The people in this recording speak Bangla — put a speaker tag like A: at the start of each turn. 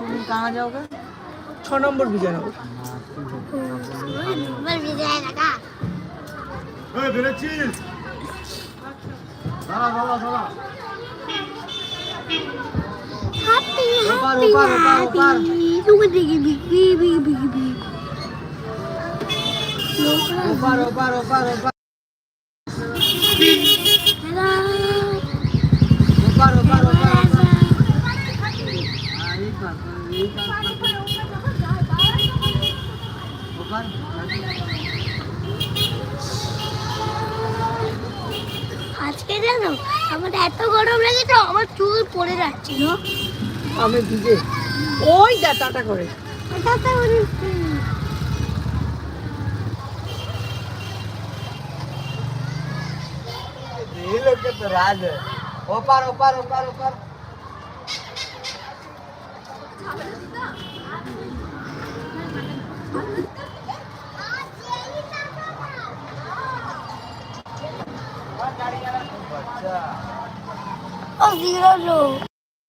A: कहाँ जाओगे
B: ছ নম্বর বিজয়নগর
C: नंबर भी जाएगा का हैप्पी
A: ऊपर,
C: আজকে জানো আমার এত গরম লেগেছে আমার চুল পড়ে যাচ্ছিল
B: আমি ভিজে ওই দা টাটা করে
C: হঠাৎ করে
A: ये लोग के तो राज है ऊपर ऊपर ऊपर ऊपर
C: জিরো লো